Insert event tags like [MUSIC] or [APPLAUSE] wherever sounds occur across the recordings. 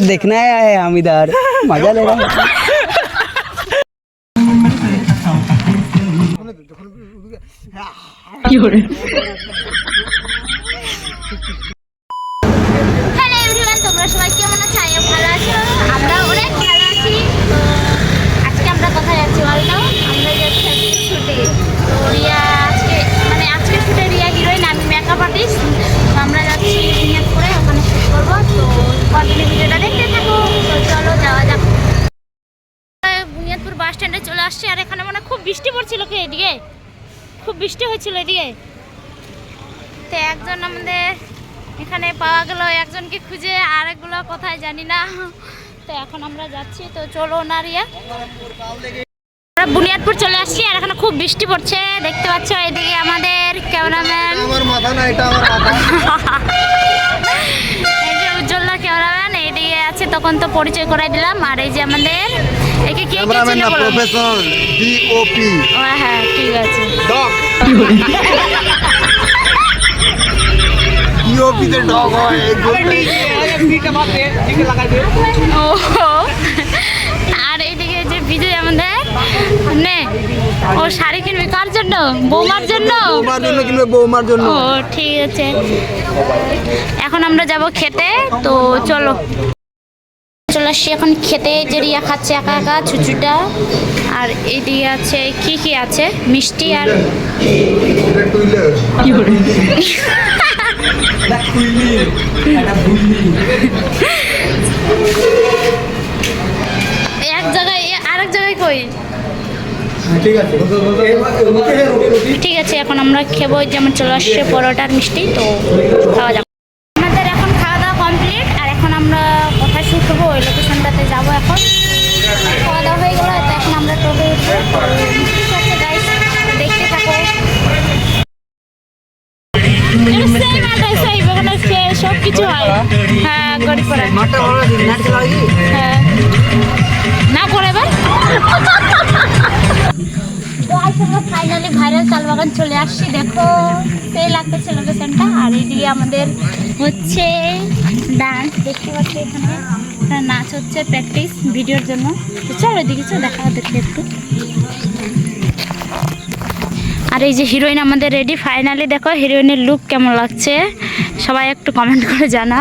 देखना आया है हम इधर। मज़ा ले रहे हैं। [LAUGHS] পড়ছিল কি এদিকে? খুব বৃষ্টি হয়েছিল এদিকে। তো একজন আমাদের এখানে পাওয়া গেল একজনকে খুঁজে আরেকগুলো কোথায় জানি না। তো এখন আমরা যাচ্ছি তো চলো নারিয়া আমরা বুনিয়াদপুর চলে আসছি আর এখানে খুব বৃষ্টি পড়ছে দেখতে পাচ্ছ এদিকে আমাদের ক্যামেরাম্যান। আমার মাথা না এটা আমার [LAUGHS] মাথা এই যে উজ্জ্বলদার ক্যামেরাম্যান আছে তখন তো পরিচয় করাই দিলাম। আর এই যে আমাদের একে কে কে বলো? প্রফেশন ডিওপি ও হ্যাঁ ঠিক আছে। ডগ ডিওপি তে ডগ হয় ও আর এইদিকে যে বিজয় আমাদের নে ও শাড়ি কিনবে কার জন্য? বৌমার জন্য? বৌমার জন্য কিনবে বৌমার জন্য। ও ঠিক আছে। এখন আমরা যাব খেতে তো চলো। চলে আসছি এখন খেতে যে রিয়া খাচ্ছে একা একা চুচুটা। আর এইদিকে আছে কি কি আছে? মিষ্টি আর এক জায়গায় আরেক জায়গায় কই? ঠিক আছে এখন আমরা খেবো যেমন চলে আসছে পরোটার মিষ্টি তো খাওয়া যাবে চলে আসছি, দেখো সেই লাগতেছে লোকেশনটা আর এইদিকে আমাদের হচ্ছে ডান্স দেখতে পাচ্ছি এখানে। নাচ হচ্ছে প্র্যাকটিস ভিডিওর জন্য। চলো এদিকে, চলো দেখা দেখতে একটু। আর এই যে হিরোইন আমাদের রেডি ফাইনালি দেখো হিরোইনের লুক কেমন লাগছে? সবাই একটু কমেন্ট করে জানা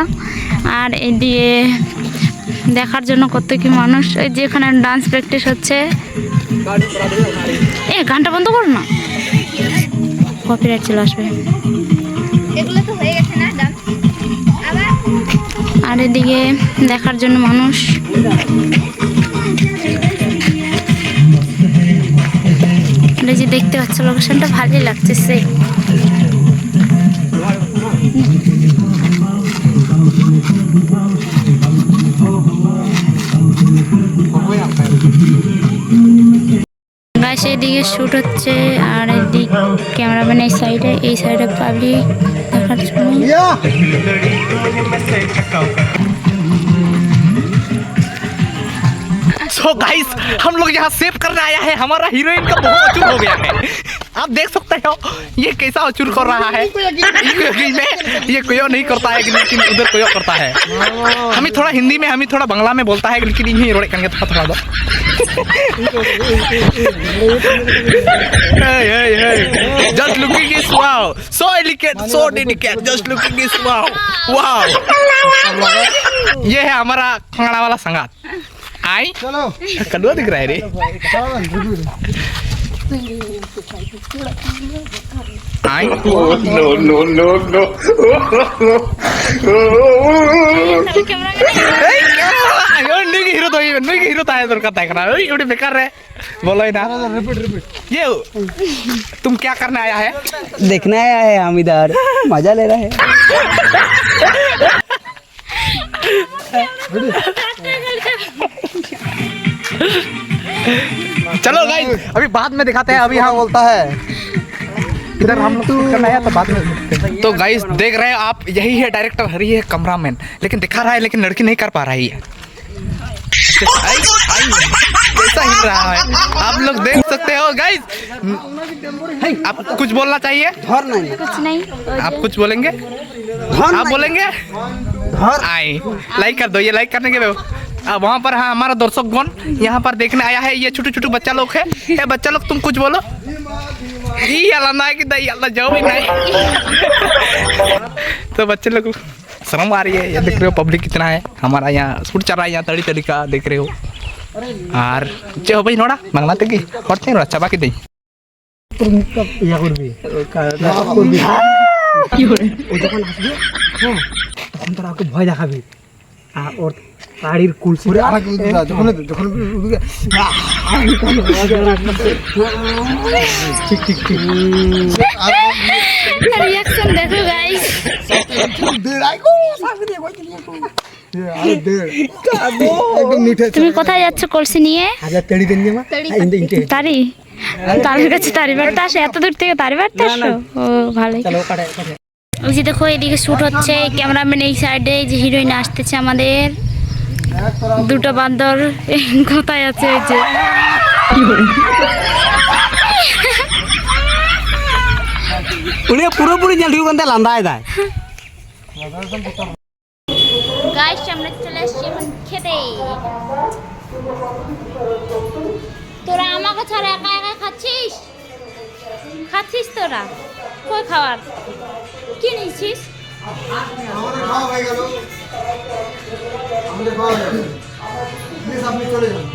আর এই দিয়ে দেখার জন্য কত কি মানুষ, এই যে এখানে ডান্স প্র্যাকটিস হচ্ছে। এ, গানটা বন্ধ করো না। কপিরাইট চলে আসবে। আর এদিকে দেখার জন্য মানুষ। যে দেখতে পাচ্ছ লোকেশনটা ভালোই লাগতেছে। শ্যুট হচ্ছে আর এদিক ক্যামেরাম্যান এই সাইডে এই সাইডে পাবলিক দেখার জন্য ইয়া सो गाइस हम लोग यहाँ सेव करने आया है हमारा हीरोइन का बहुत अचूर हो गया है आप देख सकते हो ये कैसा अचूर कर रहा है ये में [LAUGHS] ये कोई नहीं करता है लेकिन उधर कोई करता है हमें थोड़ा हिंदी में हमें थोड़ा बांग्ला में बोलता है लेकिन यही रोड़े करके थोड़ा थोड़ा दो [LAUGHS] hey, hey, hey. Just looking is wow. So delicate, so delicate. Just looking is wow. Wow. ये है हमारा खंगड़ा वाला संगात आई চলো कदुआ दिख रहा है रे I oh, no no no no. नुगी हिरो तो ये नुगी हिरो ताया तो करता है करा ये उड़ी बेकार है बोलो ही ना रिपीट रिपीट ये तुम क्या करने आया है देखने आया है हम इधर मज़ा ले रहा है चलो गाइस अभी बाद में दिखाते हैं अभी क्या हम बोलता है। इधर हम लोग है तो बाद में तो गाइस देख रहे हैं आप यही है डायरेक्टर हरी है कैमरामैन लेकिन दिखा रहा है लेकिन लड़की नहीं कर पा रही है। आई, आई, कैसा हिल रहा है? आप लोग देख सकते हो गाइस आप कुछ बोलना चाहिए? धर नहीं। कुछ नहीं। आप कुछ बोलेंगे? आप बोलेंगे? आए। लाइक कर दो ये लाइक करने के अब वहाँ पर हाँ हमारा दर्शक गण यहाँ पर देखने आया है ये छोटे छोटे बच्चा लोग है ये बच्चा लोग तुम कुछ बोलो ई अल्लाह ना कि दई अल्लाह जाओ भी नहीं [LAUGHS] तो बच्चे लोग शर्म आ रही है ये देख रहे हो पब्लिक कितना है हमारा यहाँ शूट चल रहा है यहाँ तड़ी तड़ी का देख रहे हो আর যে হবে নোড়া বাংলা থেকে করতে আচ্ছা বাকি দেই ইয়া করবি কি করে ও যখন আসবে হ্যাঁ তখন তোরা ওকে ভয় দেখাবি আর ওর গাড়ির কুলসি যখন যখন ঠিক ঠিক ঠিক রিয়াকশন দেখো গাইস আরে দেড় একদম মিঠে তুমি কোথায় যাচ্ছ কলসি নিয়ে? তারি। তারির কাছে তারি বাড়তে আসে এত দূর থেকে তারি বাড়তে আসো? ও ভালোই। কাটে ওই যে দেখো এদিকে শ্যুট হচ্ছে ক্যামেরাম্যান এই সাইডে যে হিরোইন আসতেছে আমাদের। দুটো বান্দর [LAUGHS] কোথায় আছে ওই যে? উনি পুরোপুরি জল ঢুকে কোনটা লান্দায় দেয়। গাইস আমরা চলে এসছি এখন খেতে। তোরা আমাকে ছাড়া একা একা খাচ্ছিস? খাচ্ছিস তোরা? কই খাবার? কি নিয়েছিস? আমাদের খাওয়া হয়ে গেল। আমাদের খাওয়া হয়ে গেল। প্লিজ আপনি চলে যান।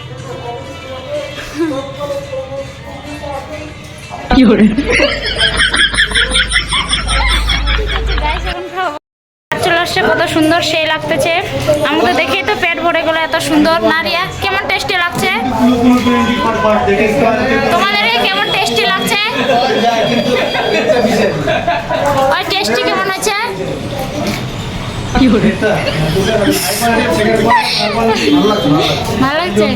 গাইস এখন খাব চলে আসছে, কত সুন্দর সেই লাগতেছে। আমাকে দেখেই তো পেট ভরে গেলো এত সুন্দর। নারিয়া, কেমন টেস্টি লাগছে? তোমাদের কেমন টেস্টি লাগছে? ওই টেস্টি কেমন হচ্ছে ভালো লাগছে?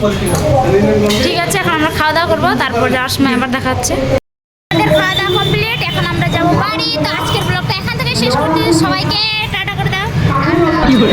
ঠিক আছে, এখন আমরা খাওয়া দাওয়া করব, তারপর যাওয়ার সময় আবার দেখা হচ্ছে। আমাদের খাওয়া দাওয়া কমপ্লিট এখন আমরা যাব বাড়ি। তো আজকের ব্লগটা এখান থেকে শেষ করতে সবাইকে টাটা। 一会儿。